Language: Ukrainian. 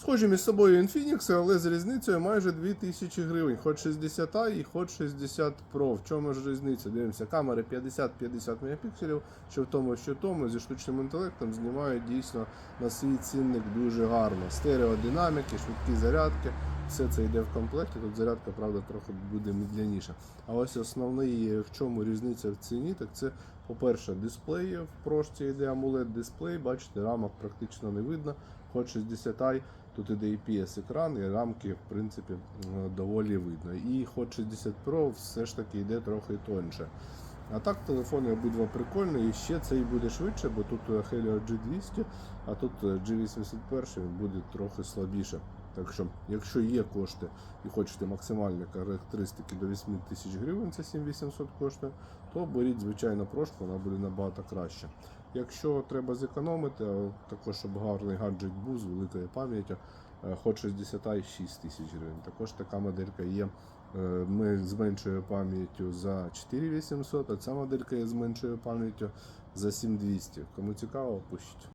Схожі між собою Infinix, але з різницею майже 2000 гривень. Хоч 60 і хоч 60 Pro. В чому ж різниця? Дивимося, камери 50-50 мегапікселів, що в тому, що в тому, зі штучним інтелектом знімають дійсно на свій цінник дуже гарно. Стереодинаміки, швидкі зарядки, все це йде в комплекті. Тут зарядка, правда, трохи буде медляніша. А ось основний в чому різниця в ціні, так це, по-перше, дисплей в прошці йде AMOLED дисплей, бачите, рамок практично не видно. Хоч 60 i тут іде IPS екран, і рамки, в принципі, доволі видно. І хоч 60 Pro все ж таки йде трохи тоньше. А так телефони обидва прикольні, і ще цей буде швидше, бо тут е, Helio G200, а тут е, G81 він буде трохи слабіше. Так що, якщо є кошти і хочете максимальні характеристики до 8 тисяч гривень, це 7800 коштує, то беріть звичайно прошку, вона буде набагато краще. Якщо треба зекономити, також щоб гарний гаджет був з великою пам'яттю, е, хоч 60 і 6 тисяч гривень. Також така моделька є. Е, Ми з меншою пам'яттю за 4800, а ця моделька є з меншою пам'яттю за 7200. Кому цікаво, пишіть.